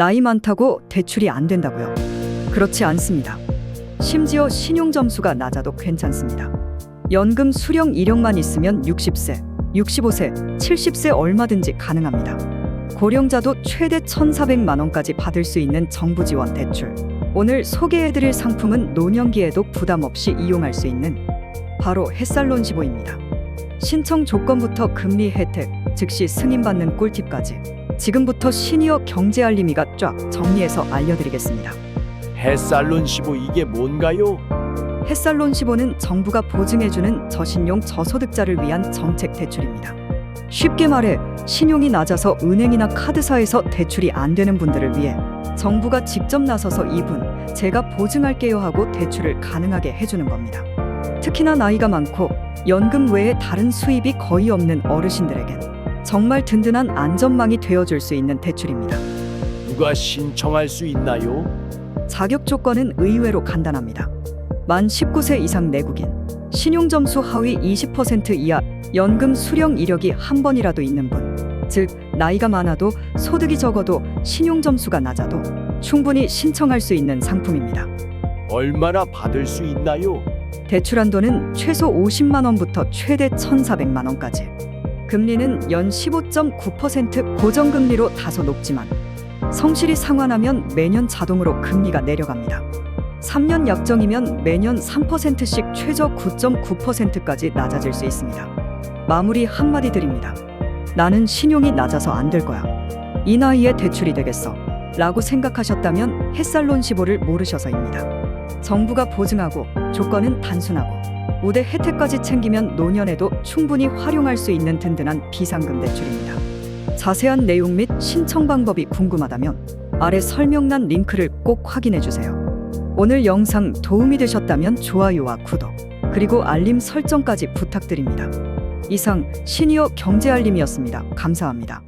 나이 많다고 대출이 안 된다고요. 그렇지 않습니다. 심지어 신용 점수가 낮아도 괜찮습니다. 연금 수령 이력만 있으면 60세, 65세, 70세 얼마든지 가능합니다. 고령자도 최대 1,400만 원까지 받을 수 있는 정부 지원 대출. 오늘 소개해드릴 상품은 노년기에도 부담 없이 이용할 수 있는 바로 햇살론시보입니다. 신청 조건부터 금리 혜택, 즉시 승인받는 꿀팁까지 지금부터 시니어 경제 알림이가 쫙 정리해서 알려드리겠습니다. 햇살론 15 이게 뭔가요? 햇살론 15는 정부가 보증해주는 저신용 저소득자를 위한 정책 대출입니다. 쉽게 말해 신용이 낮아서 은행이나 카드사에서 대출이 안 되는 분들을 위해 정부가 직접 나서서 이분 제가 보증할게요 하고 대출을 가능하게 해주는 겁니다. 특히나 나이가 많고 연금 외에 다른 수입이 거의 없는 어르신들에겐 정말 든든한 안전망이 되어줄 수 있는 대출입니다. 누가 신청할 수 있나요? 자격 조건은 의외로 간단합니다. 만 19세 이상 내국인, 신용 점수 하위 20% 이하, 연금 수령 이력이 한 번이라도 있는 분, 즉 나이가 많아도 소득이 적어도 신용 점수가 낮아도 충분히 신청할 수 있는 상품입니다. 얼마나 받을 수 있나요? 대출 한도는 최소 50만 원부터 최대 1,400만 원까지. 금리는 연 15.9% 고정금리로 다소 높지만 성실히 상환하면 매년 자동으로 금리가 내려갑니다. 3년 약정이면 매년 3%씩 최저 9.9%까지 낮아질 수 있습니다. 마무리 한마디 드립니다. 나는 신용이 낮아서 안 될 거야. 이 나이에 대출이 되겠어. 라고 생각하셨다면 햇살론 15를 모르셔서입니다. 정부가 보증하고 조건은 단순하고 우대 혜택까지 챙기면 노년에도 충분히 활용할 수 있는 든든한 비상금 대출입니다. 자세한 내용 및 신청 방법이 궁금하다면 아래 설명란 링크를 꼭 확인해 주세요. 오늘 영상 도움이 되셨다면 좋아요와 구독, 그리고 알림 설정까지 부탁드립니다. 이상 시니어 경제 알림이었습니다. 감사합니다.